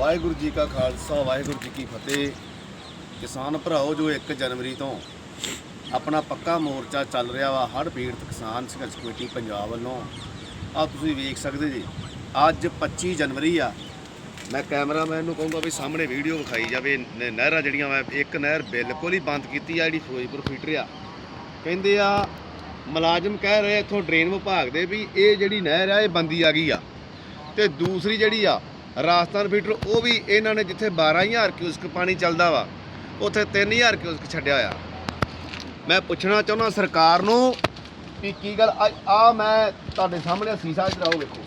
ਵਾਹਿਗੁਰੂ ਜੀ ਕਾ ਖਾਲਸਾ, ਵਾਹਿਗੁਰੂ ਜੀ ਕੀ ਫਤਿਹ। ਕਿਸਾਨ ਭਰਾਓ, ਜੋ 1 ਜਨਵਰੀ ਤੋਂ ਆਪਣਾ ਪੱਕਾ ਮੋਰਚਾ ਚੱਲ ਰਿਹਾ ਵਾ, ਹੜ੍ਹ ਪੀੜਤ ਕਿਸਾਨ ਸੰਘਰਸ਼ ਕਮੇਟੀ ਪੰਜਾਬ ਵੱਲੋਂ ਆ ਤੁਸੀਂ ਵੇਖ ਸਕਦੇ ਜੀ, ਅੱਜ 25 ਜਨਵਰੀ ਆ। ਮੈਂ ਕੈਮਰਾਮੈਨ ਨੂੰ ਕਹੂੰਗਾ ਵੀ ਸਾਹਮਣੇ ਵੀਡੀਓ ਵਿਖਾਈ ਜਾਵੇ ਨਹਿਰਾਂ ਜਿਹੜੀਆਂ ਵਾ, ਇੱਕ ਨਹਿਰ ਬਿਲਕੁਲ ਹੀ ਬੰਦ ਕੀਤੀ ਆ, ਜਿਹੜੀ ਫਿਰੋਜ਼ਪੁਰ ਫੀਟਰ ਆ। ਕਹਿੰਦੇ ਆ, ਮੁਲਾਜ਼ਮ ਕਹਿ ਰਹੇ ਇੱਥੋਂ ਡਰੇਨ ਵਿਭਾਗ ਦੇ ਵੀ ਇਹ ਜਿਹੜੀ ਨਹਿਰ ਆ, ਇਹ ਬੰਦੀ ਆ ਗਈ ਆ। ਤੇ ਦੂਸਰੀ ਜਿਹੜੀ ਆ ਰਾਜਸਥਾਨ ਫੀਟਰ ਉਹ ਵੀ ਇਹਨਾਂ ਨੇ ਜਿੱਥੇ 12000 ਕਿਊਸਕ ਪਾਣੀ ਚੱਲਦਾ ਵਾ, ਉੱਥੇ 3000 ਕਿਊਸਕ ਛੱਡਿਆ ਆ। ਮੈਂ ਪੁੱਛਣਾ ਚਾਹੁੰਦਾ ਸਰਕਾਰ ਨੂੰ ਵੀ ਕੀ ਗੱਲ, ਆ ਮੈਂ ਤੁਹਾਡੇ ਸਾਹਮਣੇ ਸੀਸਾ ਚਲਾਓ ਵੇਖੋ।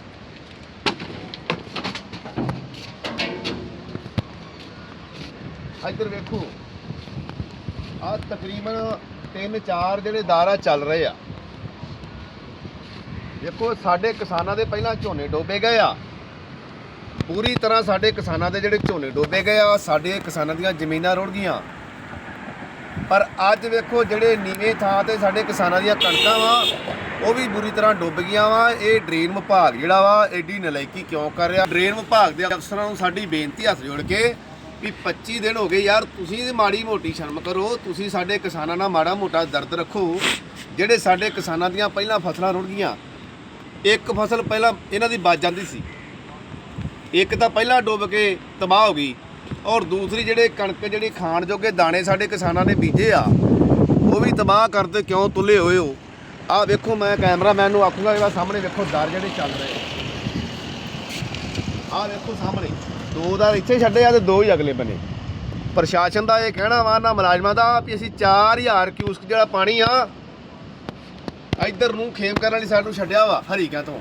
ਇੱਧਰ ਵੇਖੋ, ਆ ਤਕਰੀਬਨ 3-4 ਜਿਹੜੇ ਦਾਰਾ ਚੱਲ ਰਹੇ ਆ। ਦੇਖੋ ਸਾਡੇ ਕਿਸਾਨਾਂ ਦੇ ਪਹਿਲਾਂ ਝੋਨੇ ਡੋਬੇ ਗਏ ਆ। ਪੂਰੀ ਤਰ੍ਹਾਂ ਸਾਡੇ ਕਿਸਾਨਾਂ ਦੇ ਜਿਹੜੇ ਝੋਨੇ ਡੋਬੇ ਗਏ ਆ, ਸਾਡੇ ਕਿਸਾਨਾਂ ਦੀਆਂ ਜ਼ਮੀਨਾਂ ਰੁੜ ਗਈਆਂ। ਪਰ ਅੱਜ ਵੇਖੋ ਜਿਹੜੇ ਨੀਵੇਂ ਥਾਂ ਤੇ ਸਾਡੇ ਕਿਸਾਨਾਂ ਦੀਆਂ ਕਣਕਾਂ ਵਾ, ਉਹ ਵੀ ਬੁਰੀ ਤਰ੍ਹਾਂ ਡੁੱਬ ਗਈਆਂ ਵਾ। ਇਹ ਡਰੇਨ ਵਿਭਾਗ ਜਿਹੜਾ ਵਾ ਐਡੀ ਨਲਾਇਕੀ ਕਿਉਂ ਕਰ ਰਿਹਾ? ਡਰੇਨ ਵਿਭਾਗ ਦੇ ਅਫਸਰਾਂ ਨੂੰ ਸਾਡੀ ਬੇਨਤੀ ਹੱਥ ਜੋੜ ਕੇ ਵੀ 25 ਦਿਨ ਹੋ ਗਏ ਯਾਰ, ਤੁਸੀਂ ਮਾੜੀ ਮੋਟੀ ਸ਼ਰਮ ਕਰੋ, ਤੁਸੀਂ ਸਾਡੇ ਕਿਸਾਨਾਂ ਨਾਲ ਮਾੜਾ ਮੋਟਾ ਦਰਦ ਰੱਖੋ। ਜਿਹੜੇ ਸਾਡੇ ਕਿਸਾਨਾਂ ਦੀਆਂ ਪਹਿਲਾਂ ਫਸਲਾਂ ਰੁੜ ਗਈਆਂ, ਇੱਕ ਫਸਲ ਪਹਿਲਾਂ ਇਹਨਾਂ ਦੀ ਬਚ ਜਾਂਦੀ ਸੀ। ਇੱਕ ਤਾਂ ਪਹਿਲਾਂ ਡੁੱਬ ਕੇ ਤਬਾਹ ਹੋ ਗਈ ਔਰ ਦੂਸਰੀ ਜਿਹੜੇ ਕਣਕ, ਜਿਹੜੀ ਖਾਣ ਜੋਗੇ ਦਾਣੇ ਸਾਡੇ ਕਿਸਾਨਾਂ ਨੇ ਬੀਜੇ ਆ, ਉਹ ਵੀ ਤਬਾਹ ਕਰਦੇ ਕਿਉਂ ਤੁੱਲੇ ਹੋਏ ਹੋ? ਆਹ ਵੇਖੋ ਮੈਂ ਕੈਮਰਾਮੈਨ ਨੂੰ ਆਖੂੰਗਾ, ਇਹਦਾ ਸਾਹਮਣੇ ਵੇਖੋ ਦਰ ਜਿਹੜੇ ਚੱਲ ਰਹੇ ਆਹ ਵੇਖੋ ਸਾਹਮਣੇ, ਦੋ ਦਰ ਇੱਥੇ ਛੱਡੇ ਆ ਤੇ ਦੋ ਹੀ ਅਗਲੇ ਬੰਨੇ ਪ੍ਰਸ਼ਾਸਨ ਦਾ ਇਹ ਕਹਿਣਾ ਵਾ, ਨਾ ਮੁਲਾਜ਼ਮਾਂ ਦਾ, ਵੀ ਅਸੀਂ 4000 ਕਿਊਸਕ ਜਿਹੜਾ ਪਾਣੀ ਆ, ਇੱਧਰ ਨੂੰ ਖੇਮ ਕਰਨ ਵਾਲੀ ਸਾਈਡ ਨੂੰ ਛੱਡਿਆ ਵਾ, ਹਰੀਕਿਆਂ ਤੋਂ।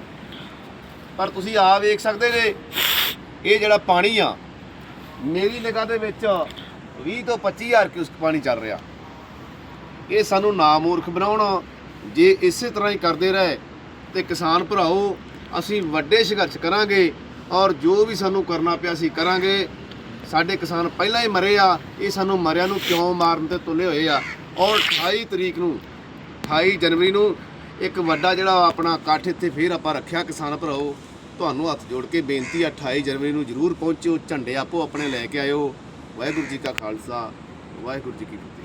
ਪਰ ਤੁਸੀਂ ਆ ਵੇਖ ਸਕਦੇ ਜੇ ਇਹ ਜਿਹੜਾ ਪਾਣੀ ਆ, ਮੇਰੀ ਨਿਗਾਹ ਦੇ ਵਿੱਚ 20 ਤੋਂ 25000 ਕਿਊਸਕ ਪਾਣੀ ਚੱਲ ਰਿਹਾ। ਇਹ ਸਾਨੂੰ ਨਾਮੂਰਖ ਬਣਾਉਣ, ਜੇ ਇਸੇ ਤਰ੍ਹਾਂ ਹੀ ਕਰਦੇ ਰਹੇ ਤੇ ਕਿਸਾਨ ਭਰਾਓ, ਅਸੀਂ ਵੱਡੇ ਸੰਘਰਸ਼ ਕਰਾਂਗੇ ਔਰ ਜੋ ਵੀ ਸਾਨੂੰ ਕਰਨਾ ਪਿਆ ਅਸੀਂ ਕਰਾਂਗੇ। ਸਾਡੇ ਕਿਸਾਨ ਪਹਿਲਾਂ ਹੀ ਮਰੇ ਆ, ਇਹ ਸਾਨੂੰ ਮਰਿਆਂ ਨੂੰ ਕਿਉਂ ਮਾਰਨ ਤੇ ਤੁਲੇ ਹੋਏ ਆ? ਔਰ 28 ਤਰੀਕ ਨੂੰ 28 ਜਨਵਰੀ ਨੂੰ ਇੱਕ ਵੱਡਾ ਜਿਹੜਾ ਆਪਣਾ ਇਕੱਠ ਇੱਥੇ ਫੇਰ ਆਪਾਂ ਰੱਖਿਆ ਕਿਸਾਨ ਭਰਾਓ। ਤੁਹਾਨੂੰ ਹੱਥ ਜੋੜ ਕੇ ਬੇਨਤੀ ਆ 28 ਜਨਵਰੀ ਨੂੰ ਜਰੂਰ ਪਹੁੰਚਿਓ, ਝੰਡੇ ਆਪੋ ਆਪਣੇ ਲੈ ਕੇ ਆਇਓ। ਵਾਹਿਗੁਰੂ ਜੀ ਕਾ ਖਾਲਸਾ, ਵਾਹਿਗੁਰੂ ਜੀ ਕੀ ਫਤਿਹ।